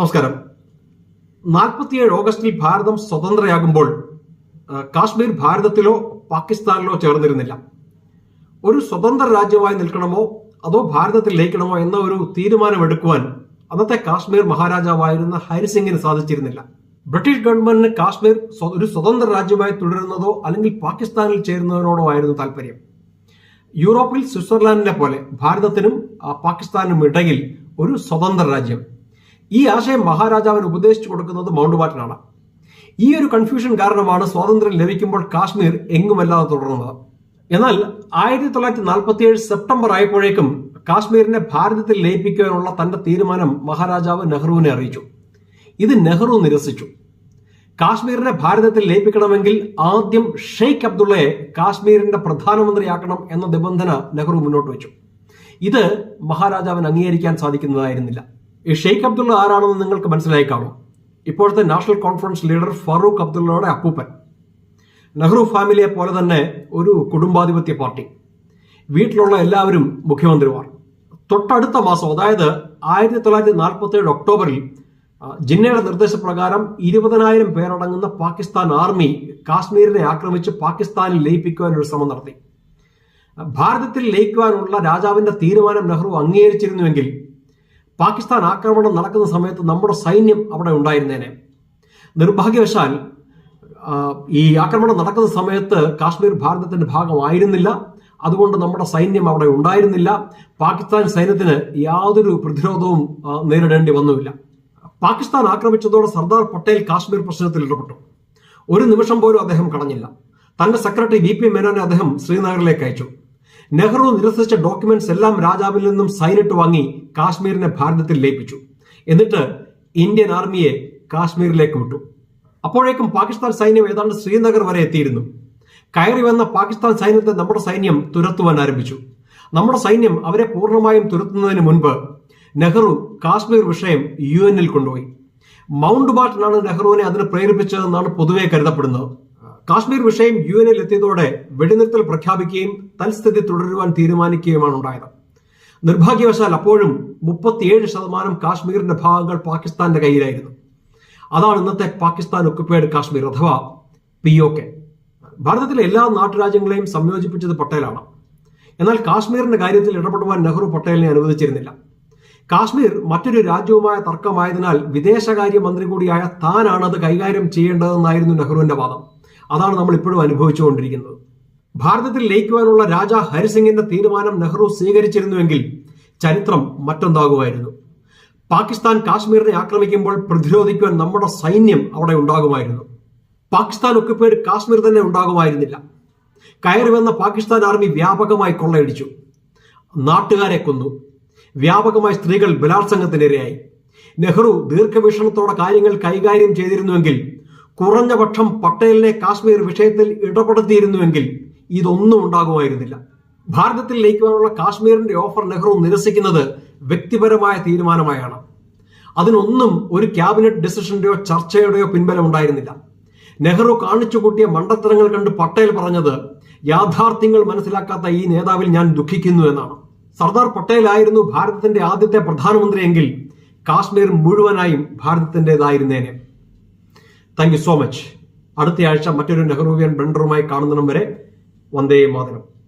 നമസ്കാരം. നാൽപ്പത്തിയേഴ് ഓഗസ്റ്റിൽ ഭാരതം സ്വതന്ത്രയാകുമ്പോൾ കാശ്മീർ ഭാരതത്തിലോ പാകിസ്ഥാനിലോ ചേർന്നിരുന്നില്ല. ഒരു സ്വതന്ത്ര രാജ്യമായി നിൽക്കണമോ അതോ ഭാരതത്തിൽ ലയിക്കണമോ എന്ന ഒരു തീരുമാനമെടുക്കുവാൻ അന്നത്തെ കാശ്മീർ മഹാരാജാവായിരുന്ന ഹരിസിംഗിന് സാധിച്ചിരുന്നില്ല. ബ്രിട്ടീഷ് ഗവൺമെന്റിന് കാശ്മീർ ഒരു സ്വതന്ത്ര രാജ്യമായി തുടരുന്നതോ അല്ലെങ്കിൽ പാകിസ്ഥാനിൽ ചേരുന്നതിനോടോ ആയിരുന്നു താല്പര്യം യൂറോപ്പിൽ സ്വിറ്റ്സർലാൻഡിനെ പോലെ ഭാരതത്തിനും പാകിസ്ഥാനും ഇടയിൽ ഒരു സ്വതന്ത്ര രാജ്യം. ഈ ആശയം മഹാരാജാവിന് ഉപദേശിച്ചു കൊടുക്കുന്നത് മൗണ്ട് ബാറ്റനാണ് ഈ ഒരു കൺഫ്യൂഷൻ കാരണമാണ് സ്വാതന്ത്ര്യം ലഭിക്കുമ്പോൾ കാശ്മീർ എങ്ങുമല്ലാതെ തുടർന്നത്. എന്നാൽ ആയിരത്തി തൊള്ളായിരത്തി നാൽപ്പത്തി ഏഴ് സെപ്റ്റംബർ ആയപ്പോഴേക്കും കാശ്മീരിനെ ഭാരതത്തിൽ ലയിപ്പിക്കാനുള്ള തന്റെ തീരുമാനം മഹാരാജാവ് നെഹ്റുവിനെ അറിയിച്ചു. ഇത് നെഹ്റു നിരസിച്ചു. കാശ്മീരിനെ ഭാരതത്തിൽ ലയിപ്പിക്കണമെങ്കിൽ ആദ്യം ഷെയ്ഖ് അബ്ദുള്ളയെ കാശ്മീരിന്റെ പ്രധാനമന്ത്രിയാക്കണം എന്ന നിബന്ധന നെഹ്റു മുന്നോട്ട് വെച്ചു. ഇത് മഹാരാജാവിന് അംഗീകരിക്കാൻ സാധിക്കുന്നതായിരുന്നില്ല. ഈ ഷെയ്ഖ് അബ്ദുള്ള ആരാണെന്ന് നിങ്ങൾക്ക് മനസ്സിലായി കാണും. ഇപ്പോഴത്തെ നാഷണൽ കോൺഫറൻസ് ലീഡർ ഫറൂഖ് അബ്ദുള്ളയുടെ അപ്പൂപ്പൻ. നെഹ്റു ഫാമിലിയെ പോലെ തന്നെ ഒരു കുടുംബാധിപത്യ പാർട്ടി. വീട്ടിലുള്ള എല്ലാവരും മുഖ്യമന്ത്രിമാർ. തൊട്ടടുത്ത മാസം അതായത് ആയിരത്തി തൊള്ളായിരത്തി നാൽപ്പത്തി ഏഴ് ഒക്ടോബറിൽ ജിന്നയുടെ നിർദ്ദേശപ്രകാരം ഇരുപതിനായിരം പേരടങ്ങുന്ന പാകിസ്ഥാൻ ആർമി കാശ്മീരിനെ ആക്രമിച്ച് പാകിസ്ഥാനിൽ ലയിപ്പിക്കുവാൻ ഒരു ശ്രമം നടത്തി. ഭാരതത്തിൽ ലയിക്കുവാനുള്ള രാജാവിന്റെ തീരുമാനം നെഹ്റു അംഗീകരിച്ചിരുന്നുവെങ്കിൽ പാകിസ്ഥാൻ ആക്രമണം നടക്കുന്ന സമയത്ത് നമ്മുടെ സൈന്യം അവിടെ ഉണ്ടായിരുന്നേനെ. നിർഭാഗ്യവശാൽ ഈ ആക്രമണം നടക്കുന്ന സമയത്ത് കാശ്മീർ ഭാരതത്തിന്റെ ഭാഗമായിരുന്നില്ല. അതുകൊണ്ട് നമ്മുടെ സൈന്യം അവിടെ ഉണ്ടായിരുന്നില്ല. പാകിസ്ഥാൻ സൈന്യത്തിന് യാതൊരു പ്രതിരോധവും നേരിടേണ്ടി വന്നുമില്ല. പാകിസ്ഥാൻ ആക്രമിച്ചതോടെ സർദാർ പട്ടേൽ കാശ്മീർ പ്രശ്നത്തിൽ ഇടപെട്ടു. ഒരു നിമിഷം പോലും അദ്ദേഹം കളഞ്ഞില്ല തന്റെ സെക്രട്ടറി വി പി മേനോനെ അദ്ദേഹം ശ്രീനഗറിലേക്ക് അയച്ചു. നെഹ്റു നിരസിച്ച ഡോക്യുമെന്റ്സ് എല്ലാം രാജാവിൽ നിന്നും സൈനിട്ട് വാങ്ങി കാശ്മീരിനെ ഭാരതത്തിൽ ലയിപ്പിച്ചു. എന്നിട്ട് ഇന്ത്യൻ ആർമിയെ കാശ്മീരിലേക്ക് വിട്ടു. അപ്പോഴേക്കും പാകിസ്ഥാൻ സൈന്യം ഏതാണ്ട് ശ്രീനഗർ വരെ എത്തിയിരുന്നു. കയറി വന്ന പാകിസ്ഥാൻ സൈന്യത്തെ നമ്മുടെ സൈന്യം തുരത്തുവാൻ ആരംഭിച്ചു. നമ്മുടെ സൈന്യം അവരെ പൂർണമായും തുരത്തുന്നതിന് മുൻപ് നെഹ്റു കാശ്മീർ വിഷയം യു എന്നിൽ കൊണ്ടുപോയി. മൗണ്ട് ബാട്ടനാണ് നെഹ്റുവിനെ അതിന് പ്രേരിപ്പിച്ചതെന്നാണ് പൊതുവെ കരുതപ്പെടുന്നത്. കാശ്മീർ വിഷയം യു എനിൽ എത്തിയതോടെ വെടിനിർത്തൽ പ്രഖ്യാപിക്കുകയും തൽസ്ഥിതി തുടരുവാൻ തീരുമാനിക്കുകയുമാണ് ഉണ്ടായത്. നിർഭാഗ്യവശാൽ അപ്പോഴും മുപ്പത്തിയേഴ് ശതമാനം കാശ്മീരിന്റെ ഭാഗങ്ങൾ പാകിസ്ഥാന്റെ കയ്യിലായിരുന്നു. അതാണ് ഇന്നത്തെ പാകിസ്ഥാൻ ഒക്കുപ്പേഡ് കാശ്മീർ അഥവാ പി ഒ കെ ഭാരതത്തിലെ എല്ലാ നാട്ടുരാജ്യങ്ങളെയും സംയോജിപ്പിച്ചത് പട്ടേലാണ്. എന്നാൽ കാശ്മീരിന്റെ കാര്യത്തിൽ ഇടപെടുവാൻ നെഹ്റു പട്ടേലിനെ അനുവദിച്ചിരുന്നില്ല. കാശ്മീർ മറ്റൊരു രാജ്യവുമായ തർക്കമായതിനാൽ വിദേശകാര്യ മന്ത്രി കൂടിയായ താനാണ് അത് കൈകാര്യം ചെയ്യേണ്ടതെന്നായിരുന്നു നെഹ്റുവിന്റെ വാദം. അതാണ് നമ്മൾ ഇപ്പോഴും അനുഭവിച്ചുകൊണ്ടിരിക്കുന്നത്. ഭാരതത്തിൽ ലയിക്കുവാനുള്ള രാജ ഹരിസിംഗിന്റെ തീരുമാനം നെഹ്റു സ്വീകരിച്ചിരുന്നുവെങ്കിൽ ചരിത്രം മറ്റൊന്നാകുമായിരുന്നു. പാകിസ്ഥാൻ കാശ്മീരിനെ ആക്രമിക്കുമ്പോൾ പ്രതിരോധിക്കുവാൻ നമ്മുടെ സൈന്യം അവിടെ ഉണ്ടാകുമായിരുന്നു. പാകിസ്ഥാൻ ഒക്കുപ്പേഡ് കാശ്മീർ തന്നെ ഉണ്ടാകുമായിരുന്നില്ല. കയറി വന്ന പാകിസ്ഥാൻ ആർമി വ്യാപകമായി കൊള്ളയടിച്ചു. നാട്ടുകാരെ കൊന്നു. വ്യാപകമായി സ്ത്രീകൾ ബലാത്സംഗത്തിനിരയായി. നെഹ്റു ദീർഘവീക്ഷണത്തോടെ കാര്യങ്ങൾ കൈകാര്യം ചെയ്തിരുന്നുവെങ്കിൽ കുറഞ്ഞ പക്ഷം പട്ടേലിനെ കാശ്മീർ വിഷയത്തിൽ ഇടപെടുത്തിയിരുന്നുവെങ്കിൽ ഇതൊന്നും ഉണ്ടാകുമായിരുന്നില്ല. ഭാരതത്തിൽ ലയിക്കുവാനുള്ള കാശ്മീരിന്റെ ഓഫർ നെഹ്റു നിരസിക്കുന്നത് വ്യക്തിപരമായ തീരുമാനമായാണ്. അതിനൊന്നും ഒരു ക്യാബിനറ്റ് ഡിസിഷന്റെയോ ചർച്ചയുടെയോ പിൻബലം ഉണ്ടായിരുന്നില്ല നെഹ്റു കാണിച്ചു കൂട്ടിയ മണ്ടത്തരങ്ങൾ കണ്ട് പട്ടേൽ പറഞ്ഞത് യാഥാർത്ഥ്യങ്ങൾ മനസ്സിലാക്കാത്ത ഈ നേതാവിൽ ഞാൻ ദുഃഖിക്കുന്നു എന്നാണ്. സർദാർ പട്ടേലായിരുന്നു ഭാരതത്തിന്റെ ആദ്യത്തെ പ്രധാനമന്ത്രിയെങ്കിൽ കാശ്മീർ മുഴുവനായും ഭാരതത്തിന്റെതായിരുന്നേനെ താങ്ക് സോ മച്ച്. അടുത്തയാഴ്ച മറ്റൊരു നെഹ്റുവിയൻ ബ്ലണ്ടറുമായി കാണുന്നതിനും വരെ വന്ദേ മാതരം.